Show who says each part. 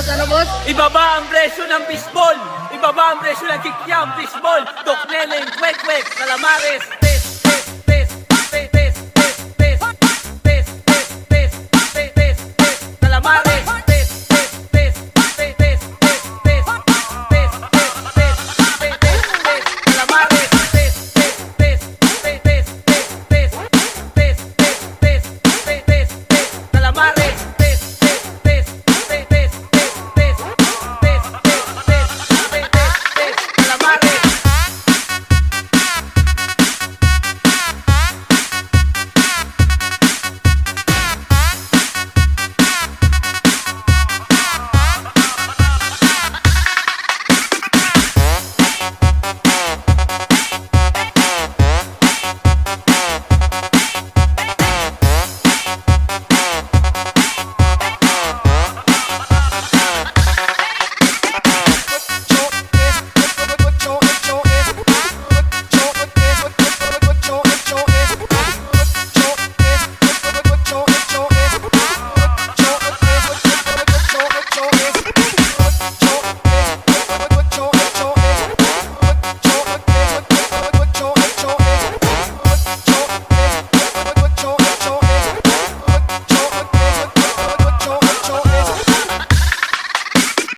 Speaker 1: boss? Ano, boss?
Speaker 2: Ibaba ang presyo ng fishball. Ibaba ang presyo ng kikyam, fishball. Dokneleng, kwek-kwek, calamares,